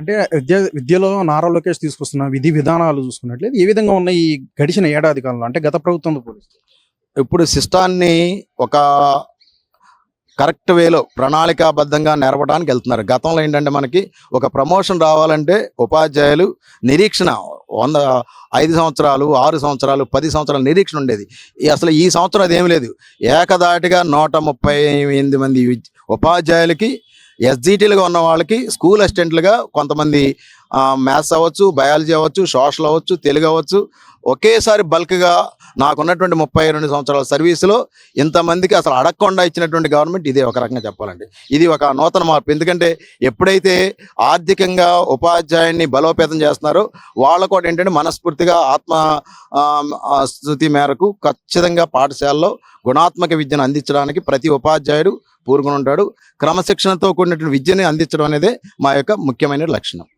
అంటే విద్య విద్యలో నారా లోకేష్ తీసుకొస్తున్న విధి విధానాలు చూసుకున్నట్లయితే ఏ విధంగా ఉన్నాయి ఈ గడిచిన ఏడాది కాలంలో? అంటే గత ప్రభుత్వంతో పోలిస్తే. ఇప్పుడు సిస్టాన్ని ఒక కరెక్ట్ వేలో ప్రణాళికాబద్ధంగా నెరవడానికి వెళ్తున్నారు. గతంలో ఏంటంటే మనకి ఒక ప్రమోషన్ రావాలంటే ఉపాధ్యాయులు నిరీక్షణ వంద ఐదు సంవత్సరాలు ఆరు సంవత్సరాలు పది సంవత్సరాలు నిరీక్షణ ఉండేది. అసలు ఈ సంవత్సరం అది ఏమి లేదు. ఏకదాటిగా నూట ముప్పై ఎనిమిది మంది ఉపాధ్యాయులకి ఎస్జిటీలుగా ఉన్న వాళ్ళకి స్కూల్ అసిస్టెంట్లుగా కొంతమంది మ్యాథ్స్ అవ్వచ్చు బయాలజీ అవ్వచ్చు సోషల్ అవ్వచ్చు తెలుగు అవ్వచ్చు. ఒకేసారి బల్క్గా నాకున్నటువంటి ముప్పై రెండు సంవత్సరాల సర్వీసులో ఇంతమందికి అసలు అడగకుండా ఇచ్చినటువంటి గవర్నమెంట్ ఇదే ఒక రకంగా చెప్పాలండి. ఇది ఒక నూతన మార్పు. ఎందుకంటే ఎప్పుడైతే ఆర్థికంగా ఉపాధ్యాయుని బలోపేతం చేస్తున్నారో వాళ్ళ కూడా ఏంటంటే మనస్ఫూర్తిగా ఆత్మ ఆ, స్థుతి మేరకు ఖచ్చితంగా పాఠశాలలో గుణాత్మక విద్యను అందించడానికి ప్రతి ఉపాధ్యాయుడు పూరుకుని ఉంటాడు. క్రమశిక్షణతో కూడినటువంటి విద్యని అందించడం అనేది మా యొక్క ముఖ్యమైన లక్షణం.